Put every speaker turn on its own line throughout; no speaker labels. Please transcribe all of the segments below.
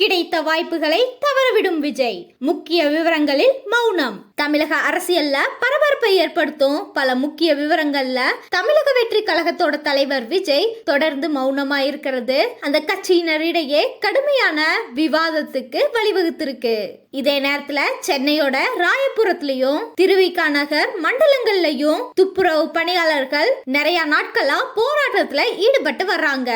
கிடைத்த வாய்ப்புகளை தவறவிடும் விஜய். முக்கிய விவரங்களில் மௌனம். தமிழக அரசியல்ல பரபரப்பை ஏற்படுத்தும் பல முக்கிய விவரங்கள்ல தமிழக வெற்றி கழகத்தோட தலைவர் விஜய் தொடர்ந்து மௌனமா இருக்கிறது. அந்த கட்சியினரிடையே கடுமையான விவாதத்துக்கு வழிவகுத்திருக்கு. இதே நேரத்துல சென்னையோட ராயபுரத்துலயும் திருவிகா நகர் மண்டலங்கள்லயும் துப்புரவு பணியாளர்கள் நிறைய நாட்களா போராட்டத்துல ஈடுபட்டு வர்றாங்க.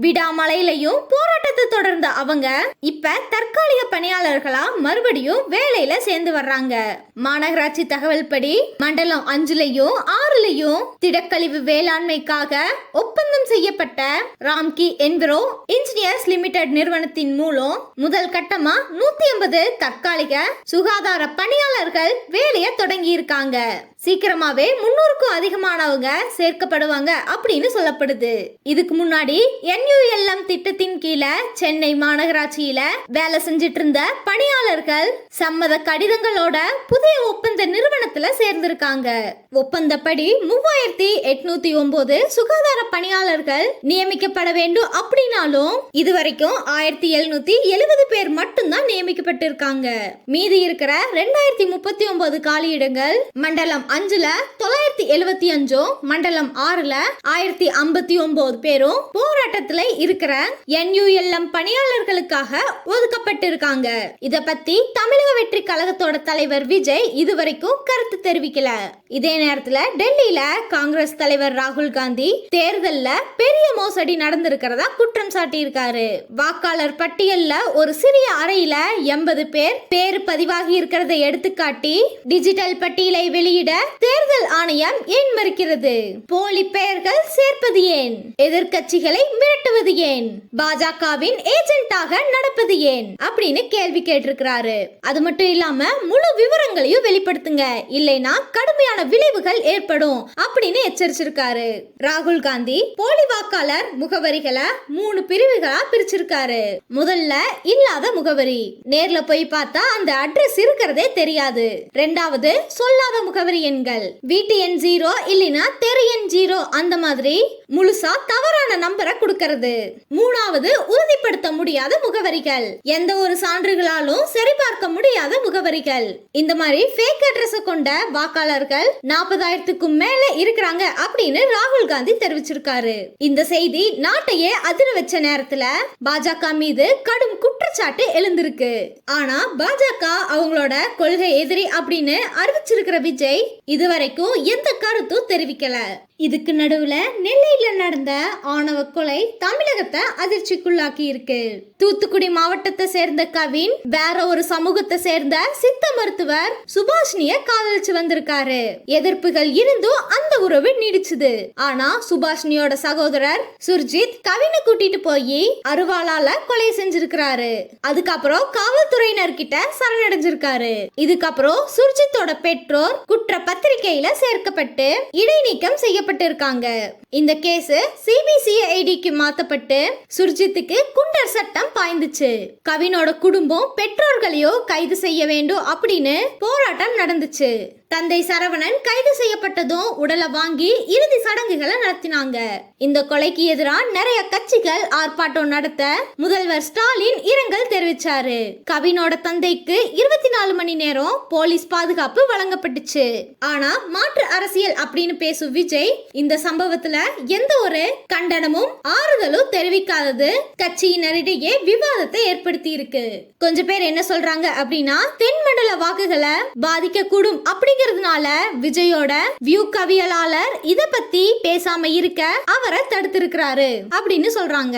விடாமலையிலையும் போராட்டத்தை தொடர்ந்த அவங்க இப்ப தற்காலிக பணியாளர்களா மறுபடியும் வேலையில சேர்ந்து வர்றாங்க. மாநகராட்சி தகவல் படி மண்டலம் அஞ்சுலையும் ஆறுலையும் திடக்கழிவு வேளாண்மைக்காக ஒப்பந்தம் செய்யப்பட்ட ராம்கி என்விரோ இன்ஜினியர்ஸ் லிமிடெட் நிறுவனத்தின் மூலம் முதல் கட்டமா நூத்தி ஐம்பது தற்காலிக சுகாதார பணியாளர்கள் வேலையை தொடங்கி இருக்காங்க சீக்கிரமாவே முன்னூறுக்கும் அதிகமானவங்க சேர்க்கப்படுவாங்க அப்படின்னு சொல்லப்படுது. இதுக்கு முன்னாடி என்யூஎல்எம் திட்டத்தின் கீழே சென்னை மாநகராட்சியில வேலை செஞ்சிட்டு இருந்த பணியாளர்கள் சம்மத கடிதங்களோட புதிய ஒப்பந்த நிறுவனத்துல சேர்ந்திருக்காங்க. ஒப்பந்தப்படி மூவாயிரத்தி எட்நூத்தி ஒன்பது சுகாதார பணியாளர்கள் நியமிக்கப்பட வேண்டும் அப்படின்னாலும் இதுவரைக்கும் ஆயிரத்தி எழுநூத்தி எழுபது பேர் மட்டும்தான் நியமிக்கப்பட்டிருக்காங்க. மீதி இருக்கிற ரெண்டாயிரத்தி முப்பத்தி ஒன்பது காலியிடங்கள் மண்டலம் அஞ்சுல தொள்ளாயிரத்தி எழுபத்தி அஞ்சும் மண்டலம் ஆறுல ஆயிரத்தி ஐம்பத்தி ஒன்பது பேரும் போராட்டத்துல இருக்கிற என்யூஎல்எம் பணியாளர்களுக்காக ஒதுக்கப்பட்டிருக்காங்க. இத பத்தி தமிழக வெற்றி கழகத்தோட தலைவர் விஜய் இதுவரைக்கும் கருத்து தெரிவிக்கல. இதே நேரத்துல டெல்லியில காங்கிரஸ் தலைவர் ராகுல் காந்தி தேர்தல்ல பெரிய மோசடி நடந்திருக்கிறதா குற்றம் சாட்டியிருக்காரு. வாக்காளர் பட்டியல்ல ஒரு சிறிய அறையில எண்பது பேர் பேர் பதிவாகி இருக்கிறத எடுத்துக்காட்டி டிஜிட்டல் பட்டியலை வெளியிட தேர்தல் ஆணையம் ஏன் மறுக்கிறது? போலி பெயர்கள் சேர்ப்பது ஏன்? எதிர்கட்சிகளை மிரட்டுவது ஏன்? பாஜகவின் ஏஜென்ட்டாக நடப்பது ஏன்? அப்படின்னு கேள்வி கேட்டிருக்கிறாரு. அது மட்டும் இல்லாம முழு விவரங்களையும் வெளிப்படுத்துங்க. இல்லைனா கடுமையான விளைவுகள் ஏற்படும் அப்படின்னு எச்சரிச்சிருக்காரு. ராகுல் காந்தி போலி வாக்காளர் முகவரிகளை மூணு பிரிவுகளா பிரிச்சிருக்காரு. முதல்ல இல்லாத முகவரி. நேர்ல போய் பார்த்தா அந்த அட்ரஸ் இருக்கிறதே தெரியாது. ரெண்டாவது சொல்லாத முகவரி எண்கள். வீட்டு எண் ஜீரோ இல்லைன்னா தெரு எண் ஜீரோ அந்த மாதிரி முழுசா தவறான நம்பரை கொடுக்கறது. மூணாவது உறுதிப்படுத்த முடியாத முகவரிகள். எந்த ஒரு சான்றுகளாலும் சரிபார்க்க முடியாத முகவரிகள். இந்த மாதிரி ஃபேக் அட்ரஸ் கொண்ட வாக்காளர்கள் நாற்பதாயிரத்துக்கும் மேல இருக்கிறாங்க அப்படின்னு ராகுல் காந்தி தெரிவிச்சிருக்காரு. இந்த செய்தி நாட்டையே அதிர வச்ச நேரத்துல பாஜக மீது கடும் குற்றச்சாட்டு எழுந்திருக்கு. ஆனா பாஜக அவங்களோட கொள்கை எதிரி அப்படின்னு அறிவிச்சிருக்கிற விஜய் இதுவரைக்கும் எந்த கருத்தும் தெரிவிக்கல. இதுக்கு நடுவுல நெல்லையில நடந்த ஆணவ கொலை தமிழகத்தை அதிர்ச்சிக்குள்ளாக்கி இருக்கு தூத்துக்குடி மாவட்டத்தை சேர்ந்த கவின் வேற ஒரு சமூகத்தை சேர்ந்த சித்த மருத்துவர் சுபாஷினிய காதலிச்சு வந்திருக்காரு. எதிர்ப்புகள் இருந்தும் அந்த உறவு நீடிச்சுது. ஆனா சுபாஷினியோட சகோதரர் சுர்ஜித் கவினை கூட்டிட்டு போய் அருவாளால கொலை செஞ்சிருக்கிறாரு. அதுக்கப்புறம் காவல்துறையினர் கிட்ட சரணடைஞ்சிருக்காரு. இதுக்கப்புறம் சுர்ஜித்தோட பெற்றோர் குற்ற பத்திரிகையில சேர்க்கப்பட்டு இடைநீக்கம் செய்யப்பட்டிருக்காங்க. இந்த கேஸ் சிபிசிஐடிக்கு மாத்தப்பட்டு சுர்ஜித்துக்கு குண்டர் சட்டம் பாய்ந்துச்சு. கவினோட குடும்பம் பெற்றோர்களையோ கைது செய்ய வேண்டும் அப்படின்னு போராட்டம் நடந்துச்சு. தந்தை சரவணன் கைது செய்யப்பட்டதும் உடலை வாங்கி இறுதி சடங்குகளை நடத்தினாங்க. இந்த கொலைக்கு எதிராக நிறைய கட்சிகள் ஆர்ப்பாட்டம் நடத்த முதல்வர் ஸ்டாலின் இரங்கல் தெரிவிச்சாரு. கவினோட தந்தைக்கு இருபத்தி நாலு மணி நேரம் போலீஸ் பாதுகாப்பு வழங்கப்பட்டுச்சு. ஆனா மாற்று அரசியல் அப்படின்னு பேசும் விஜய் இந்த சம்பவத்துல எந்த ஒரு கண்டனமும் ஆறுதலும் தெரிவிக்காதது கட்சியினரிடையே விவாதத்தை ஏற்படுத்தி இருக்கு கொஞ்சம் பேர் என்ன சொல்றாங்க அப்படின்னா தென்மண்டல வாக்குகளை பாதிக்க கூடும் அப்படிங்கறதுனால விஜயோட வியூ கவியலாளர் இத பத்தி பேசாம இருக்க அவரை தடுத்திருக்கிறாரு அப்படின்னு சொல்றாங்க.